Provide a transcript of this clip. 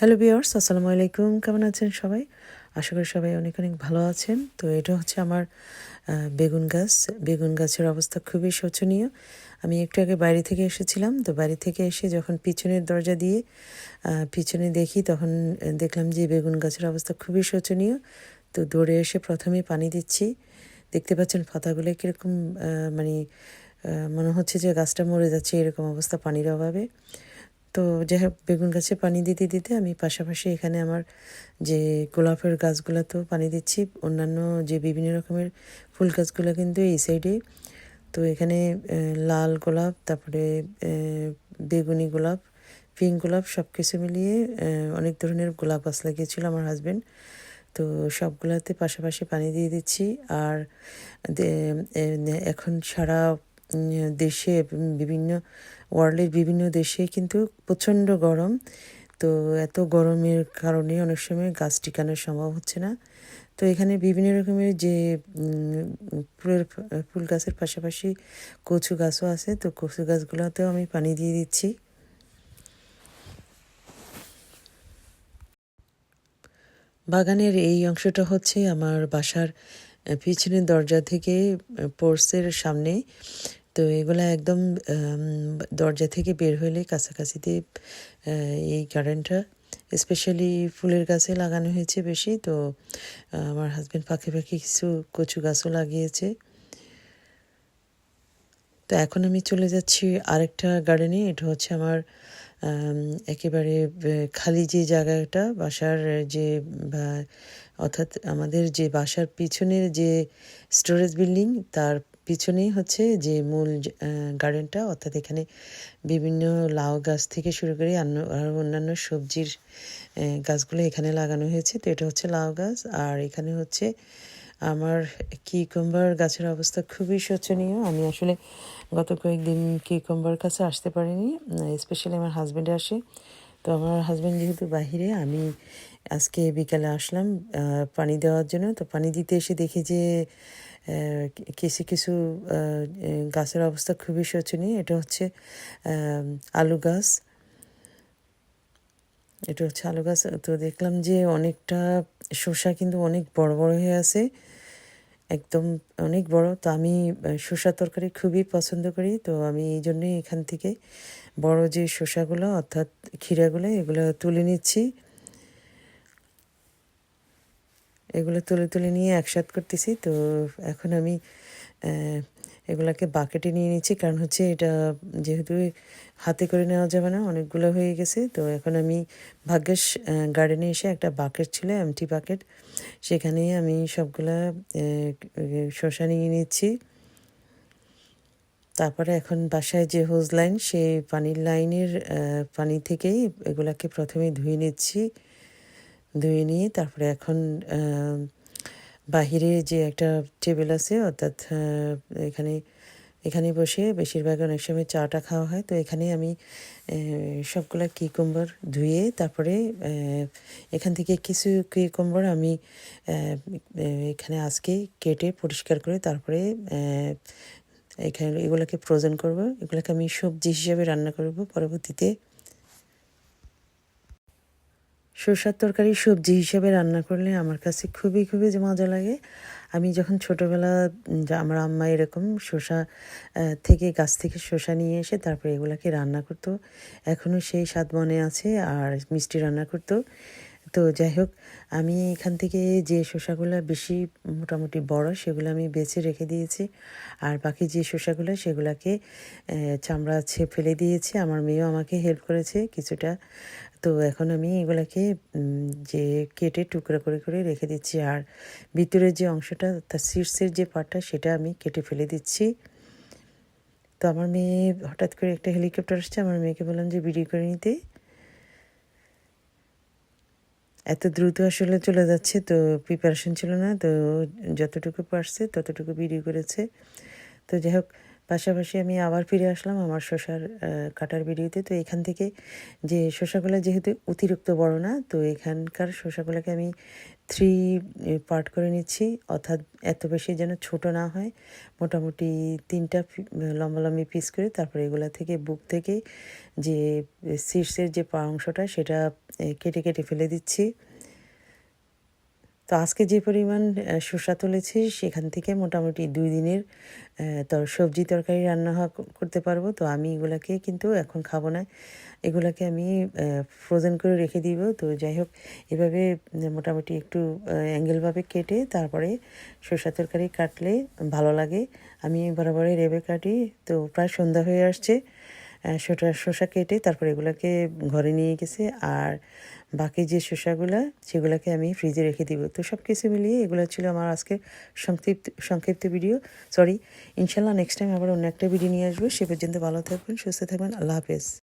Hello বিয়ার্স আসসালামু আলাইকুম। কেমন আছেন সবাই? আশা করি সবাই অনেক অনেক ভালো আছেন। তো এটা হচ্ছে আমার বেগুন গাছ। বেগুন গাছের অবস্থা খুবই শোচনীয়। আমি একটু আগে বাইরে থেকে এসেছিলাম। তো বাড়ি থেকে এসে যখন পিছনের দরজা দিয়ে পিছনে দেখি, তখন দেখলাম যে বেগুন গাছের অবস্থা খুবই শোচনীয়। তো দৌড়ে এসে প্রথমে পানি দিচ্ছি। দেখতে পাচ্ছেন পাতাগুলো কীরকম মানে মনে হচ্ছে যে গাছটা মরে যাচ্ছে, এরকম অবস্থা পানির অভাবে। তো যাই হোক বেগুন গাছে পানি দিতে দিতে আমি পাশাপাশি এখানে আমার যে গোলাপের গাছগুলোতেও পানি দিচ্ছি, অন্যান্য যে বিভিন্ন রকমের ফুল গাছগুলো কিন্তু এই সাইডে তো এখানে লাল গোলাপ, তারপরে বেগুনি গোলাপ পিঙ্ক গোলাপ সব কিছু মিলিয়ে অনেক ধরনের গোলাপ গাছ লাগিয়েছিল আমার হাজবেন্ড তো সবগুলাতে পাশাপাশি পানি দিয়ে দিচ্ছি। আর এখন সারা দেশে বিভিন্ন ওয়ার্ল্ডের বিভিন্ন দেশে কিন্তু প্রচণ্ড গরম। তো এত গরমের কারণে অনেক সময় গাছ টিকানো সম্ভব হচ্ছে না। তো এখানে বিভিন্ন রকমের যে ফুলের ফুল গাছের পাশাপাশি কচু গাছও আছে। তো কচু গাছগুলোতেও আমি পানি দিয়ে দিচ্ছি। বাগানের এই অংশটা হচ্ছে আমার বাসার পিছনের দরজা থেকে পোর্সের সামনে। তো এগুলা একদম দরজা থেকে বের হলে কাছাকাছিতে এই গার্ডেনটা স্পেশালি ফুলের গাছে লাগানো হয়েছে বেশি। তো, আমার হাজব্যান্ড পাখি পাখি কিছু কচু গাছও লাগিয়েছে। তো এখন আমি চলে যাচ্ছি আরেকটা গার্ডেনে এটা হচ্ছে আমার একেবারে খালি যে জায়গাটা, বাসার যে অর্থাৎ আমাদের যে বাসার পিছনের যে স্টোরেজ বিল্ডিং তার পিছনেই হচ্ছে যে মূল গার্ডেনটা অর্থাৎ এখানে বিভিন্ন লাউ গাছ থেকে শুরু করে আর অন্যান্য সবজির গাছগুলো এখানে লাগানো হয়েছে। তো এটা হচ্ছে লাউ গাছ। আর এখানে হচ্ছে আমার কিকম্বার গাছের অবস্থা খুবই শোচনীয়। আমি আসলে গত কয়েকদিন কিকম্বার কাছে আসতে পারিনি স্পেশালি আমার হাজব্যান্ডে আসে। তো আমার হাজব্যান্ড যেহেতু বাহিরে, আমি আজকে বিকালে আসলাম পানি দেওয়ার জন্য। তো পানি দিতে এসে দেখি যে কিছু কিছু গাছের অবস্থা খুবই শোচনীয়। এটা হচ্ছে আলু গাছ। এটা হচ্ছে আলু গাছ। তো দেখলাম যে অনেকটা শসা কিন্তু অনেক বড় বড় হয়ে আছে। একদম অনেক বড়। তো আমি শসা তরকারি খুবই পছন্দ করি। তো আমি এই জন্যই এখান থেকে বড় যে শসাগুলো, অর্থাৎ ক্ষীরাগুলো, এগুলো তুলে নিচ্ছি। এগুলো তুলে তুলে নিয়ে একসাথ করতেছি। তো এখন আমি এগুলাকে বাকেটে নিয়ে নিচ্ছি, কারণ হচ্ছে এটা যেহেতু হাতে করে নেওয়া যাবে না, অনেকগুলো হয়ে গেছে। তো এখন আমি ভাগ্যেশ গার্ডেনে এসে একটা বাকেট ছিল এমটি বাকেট সেখানে আমি সবগুলা শসা নিয়ে নিচ্ছি। তারপরে এখন বাসায় যে হোজ লাইন সেই পানির লাইনের পানি থেকেই এগুলাকে প্রথমে ধুয়ে নিচ্ছি। ধুয়ে নিয়ে তারপরে এখন বাহিরে যে একটা টেবিল আছে, অর্থাৎ এখানে এখানে বসে বেশিরভাগ অনেক সময় চাটা খাওয়া হয়। তো এখানে আমি সবগুলা কিকম্বর ধুয়ে তারপরে এখান থেকে কিছু কিকম্বর আমি এখানে আজকে কেটে পরিষ্কার করে তারপরে এখানে এগুলোকে ফ্রোজেন করব। এগুলোকে আমি সবজি হিসেবে রান্না করব। পরবর্তীতে সরষার তরকারি সবজি হিসেবে রান্না করলে আমার কাছে খুবই খুবই মজা লাগে। আমি যখন ছোটোবেলা আমার আম্মা এরকম শসা থেকে গাছ থেকে শসা নিয়ে এসে তারপরে এগুলাকে রান্না করতো। এখনও সেই স্বাদ মনে আছে আর মিষ্টি রান্না করতো। তো যাই হোক, আমি এখান থেকে যে শসাগুলো বেশি মোটামুটি বড়, সেগুলো আমি বেছে রেখে দিয়েছি। আর বাকি যে শসাগুলো, সেগুলোকে চামড়া ছে ফেলে দিয়েছি। আমার মেয়েও আমাকে হেল্প করেছে কিছুটা। তো এখন আমি এগুলাকে যে কেটে টুকরা করে করে রেখে দিচ্ছি। আর ভিতরের যে অংশটা তার শীর্ষের যে পার্টটা সেটা আমি কেটে ফেলে দিচ্ছি। তো আমার মেয়ে হঠাৎ করে একটা হেলিকপ্টার আসছে। আমার মেয়েকে বললাম যে, ভিডিও করে নিতে। এত দ্রুত আসলে চলে যাচ্ছে, তো প্রিপারেশন ছিল না, তো যতটুকু পারছে ততটুকু ভিডিও করেছে। তো যাই হোক পাশাপাশি আমি আবার ফিরে আসলাম আমার আহ, কাটার ভিডিওতে। তো এখান থেকে যে শসাগুলো যেহেতু অতিরিক্ত বড় না তো এখানকার শসাগুলোকে আমি থ্রি পার্ট করে নিচ্ছি। অর্থাৎ এত বেশি যেন ছোট না হয় মোটামুটি তিনটা লম্বা লম্বি পিস করে। তারপরে এগুলো থেকে বুক থেকে যে সিটসের যে পা অংশটা সেটা কেটে কেটে ফেলে দিচ্ছি। তো আজকে যে পরিমাণ শসা তুলেছি, সেখান থেকে মোটামুটি দুই দিনের তর, সবজি তরকারি রান্না করতে পারব। তো আমি এগুলাকে কিন্তু এখন খাব না। এগুলাকে আমি ফ্রোজেন করে রেখে দিব। তো যাই হোক, এভাবে মোটামুটি একটু অ্যাঙ্গেলভাবে কেটে তারপরে শসা তরকারি কাটলে ভালো লাগে। আমি বরাবরই রেবে কাটি। তো প্রায় সন্ধ্যা হয়ে আসছে। শসা শসা কেটে তারপর এগুলোকে ঘরে নিয়ে গেছে। আর বাকি যে শসাগুলো, সেগুলোকে আমি ফ্রিজে রেখে দিব। তো সব কিছু মিলিয়ে এগুলো ছিল আমার আজকের সংক্ষিপ্ত সংক্ষিপ্ত ভিডিও সরি ইনশাল্লাহ নেক্সট টাইম আবার অন্য একটা ভিডিও নিয়ে আসব। সে পর্যন্ত ভালো থাকবেন, সুস্থ থাকবেন। আল্লাহ হাফেজ।